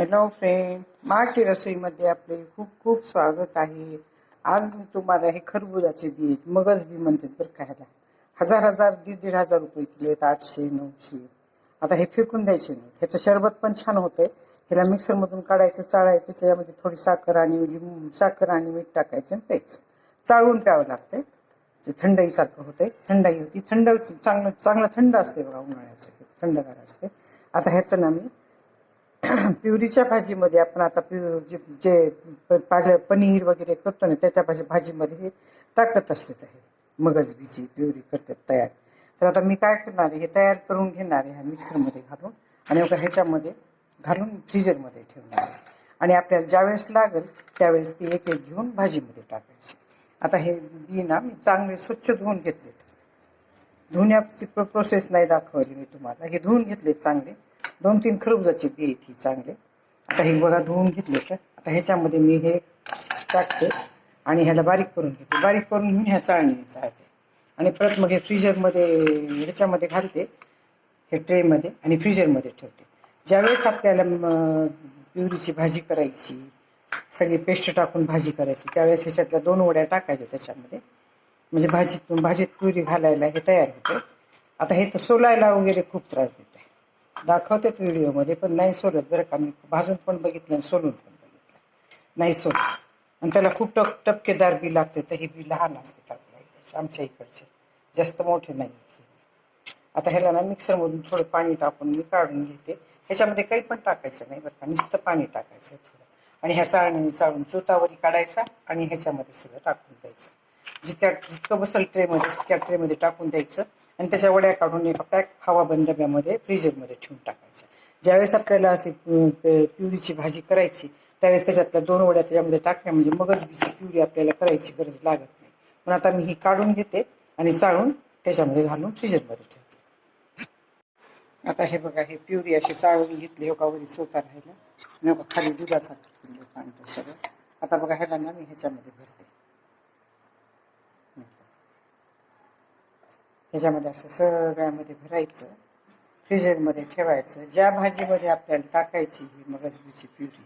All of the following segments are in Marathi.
हॅलो फ्रेंड माटी रसोईमध्ये आपले खूप खूप स्वागत आहे. आज मी तुम्हाला हे खरबुजाचे बी आहेत मगज बी म्हणतात बरं खायला हजार हजार दीड दीड हजार रुपये किलो आहेत आठशे नऊशे. आता हे फेकून द्यायचे नाही ह्याचं शरबत पण छान होतंय. ह्याला मिक्सरमधून काढायचं चाळायचं त्याच्यामध्ये थोडी साखर आणि लिंबू साखर आणि मीठ टाकायचं आणि प्यायचं. चाळून प्यावं लागतंय. ते थंडाईसारखं होतंय. थंडाई होती थंड चांगलं चांगलं थंड असते बघा उन्हाळ्याचं. थंडगार असते आता ह्याचं ना मी प्युरीच्या भाजीमध्ये आपण आता प्यु जे जे प- पालं पनीर वगैरे करतो ना त्याच्या भाजी भाजीमध्ये हे टाकत असते हे मगज भिजी प्युरी करतात तयार. तर आता मी काय करणार आहे? हे तयार करून घेणार आहे ह्या मिक्सरमध्ये घालून आणि मग ह्याच्यामध्ये घालून फ्रीजरमध्ये ठेवणार आहे. आणि आपल्याला ज्यावेळेस लागेल त्यावेळेस ती एक एक घेऊन भाजीमध्ये टाकायची. आता हे बी ना मी चांगले स्वच्छ धुवून घेतलेत. धुण्याची प्रोसेस नाही दाखवली मी तुम्हाला. हे धुवून घेतले चांगले. दोन तीन खरबुजाचे बी येते चांगले. आता हे बघा धुवून घेतले तर आता ह्याच्यामध्ये मी हे टाकते आणि ह्याला बारीक करून घेते. बारीक करून घेऊन ह्या चाळणीने चाळते. आणि परत मग हे फ्रीजरमध्ये ह्याच्यामध्ये घालते हे ट्रेमध्ये आणि फ्रीजरमध्ये ठेवते. ज्यावेळेस आपल्याला प्युरीची भाजी करायची सगळी पेस्ट टाकून भाजी करायची त्यावेळेस ह्याच्यातल्या दोन वड्या टाकायच्या त्याच्यामध्ये. म्हणजे भाजीतून भाजीत पुरी घालायला हे तयार होते. आता हे तर सोलायला वगैरे खूप त्रास देते. दाखवतेच व्हिडिओमध्ये पण नाही सोलत बरं का. मी भाजून पण बघितलं आणि सोलून पण बघितलं. नाही सोलत आणि त्याला खूप टप टपकेदार बी लागते तर हे बी लहान असते आपल्या इकडचे आमच्या इकडचे. जास्त मोठे नाही आता ह्याला ना मिक्सरमधून थोडं पाणी टाकून मी काढून घेते. ह्याच्यामध्ये काही पण टाकायचं नाही बरं का. नुसतं पाणी टाकायचं थोडं. आणि ह्या चाळणीने चाळून चोतावरी काढायचा आणि ह्याच्यामध्ये सगळं टाकून द्यायचं. जितक्या जितकं बसल ट्रेमध्ये त्या ट्रेमध्ये टाकून द्यायचं. आणि त्याच्या वड्या काढून एका पॅक हवाबंद डब्यामध्ये फ्रीजरमध्ये ठेवून टाकायचं. ज्यावेळेस आपल्याला अशी प्युरीची भाजी करायची त्यावेळेस त्याच्यातल्या दोन वड्या त्याच्यामध्ये टाकल्या म्हणजे मगच बीची प्युरी आपल्याला करायची गरज लागत नाही. पण आता मी ही काढून घेते आणि चाळून त्याच्यामध्ये घालून फ्रीजरमध्ये ठेवते. आता हे बघा हे प्युरी अशी चाळून घेतली हो का वरी स्वतः राहिलं. खाली दुधाचा सगळं. आता बघा ह्याला ना मी ह्याच्यामध्ये भरते. ह्याच्यामध्ये असं सगळ्यामध्ये भरायचं फ्रीजरमध्ये ठेवायचं. ज्या भाजीमध्ये आपल्याला टाकायची ही मगजबीची प्युरी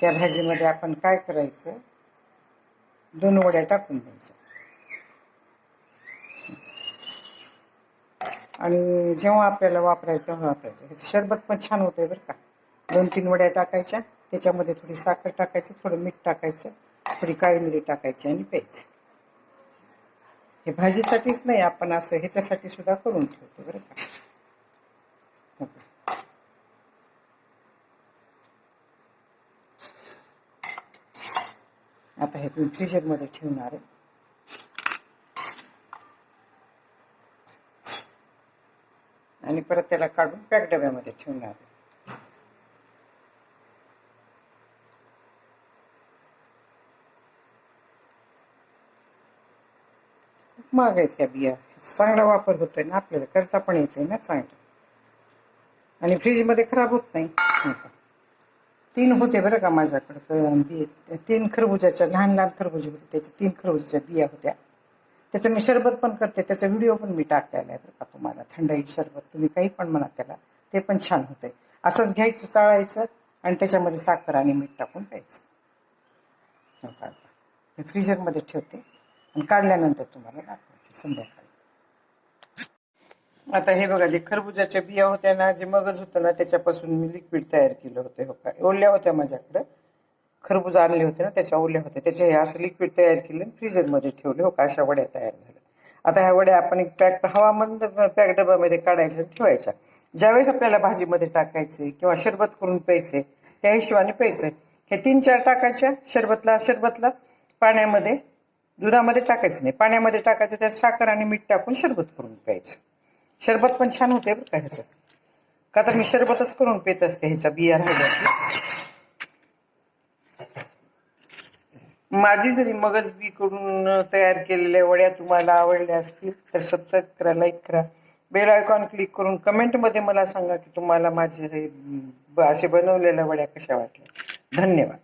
त्या भाजीमध्ये आपण काय करायचं? दोन वड्या टाकून द्यायच्या. आणि जेव्हा आपल्याला वापरायचं तेव्हा वापरायचं. ह्याचं शरबत पण छान होतंय बरं का. दोन तीन वड्या टाकायच्या त्याच्यामध्ये थोडी साखर टाकायची थोडं मीठ टाकायचं थोडी काळी मिरी टाकायची आणि प्यायचं. हे भाजीसाठीच नाही आपण असं ह्याच्यासाठी सुद्धा करून ठेवतो बरं का? आता हे तुम्ही फ्रीजरमध्ये ठेवणार आहे. आणि परत त्याला काढून पॅक डब्यामध्ये ठेवणार आहे. महाग आहेत त्या बिया चांगला वापर होतोय ना आपल्याला करता पण येते ना चांगलं. आणि फ्रीजमध्ये खराब होत नाही. का? तीन होते बरं का माझ्याकडं बी तीन खरबुजाच्या लहान लहान खरबुजे होते त्याच्या तीन खरबुजाच्या बिया होत्या. त्याचं मी शरबत पण करते त्याचा व्हिडिओ पण मी टाकलेला आहे बरं का तुम्हाला. थंडाई शरबत तुम्ही काही पण म्हणा त्याला ते पण छान होतंय. असंच घ्यायचं चाळायचं आणि त्याच्यामध्ये साखर आणि मीठ टाकून प्यायचं. हो आता? फ्रीजरमध्ये ठेवते. आणि काढल्यानंतर तुम्हाला दाखवायचे संध्याकाळी. आता हे बघा जे खरबुजाच्या बिया होत्या ना जे मगज होतं ना त्याच्यापासून मी लिक्विड तयार केलं होतं. हो का ओल्या होत्या माझ्याकडं. खरबूज आणले होते ना त्याच्या ओल्या होत्या. त्याचे हे असं लिक्विड तयार केलं आणि फ्रीजरमध्ये ठेवले. हो का अशा वड्या तयार झाल्या. आता ह्या वड्या आपण एक पॅक हवामंद पॅक डब्यामध्ये काढायच्या ठेवायच्या. ज्यावेळेस आपल्याला भाजीमध्ये टाकायचे किंवा शरबत करून प्यायचे त्या हिशोबाने प्यायचे. हे तीन चार टाकायच्या शरबतला शरबतला पाण्यामध्ये. दुधामध्ये टाकायचं नाही. पाण्यामध्ये टाकायचं त्यात साखर आणि मीठ टाकून शरबत करून प्यायचं. शरबत पण छान होते बरं का ह्याचं. का तर मी शरबतच करून पित असते ह्याचा बिया राहिल्याची माझी जरी मगज बी करून तयार केलेल्या वड्या तुम्हाला आवडल्या असतील तर सबस्क्राईब करा लाईक करा. बेल आयकॉन क्लिक करून कमेंटमध्ये मला सांगा की तुम्हाला माझे असे बनवलेल्या वड्या कशा वाटल्या. धन्यवाद.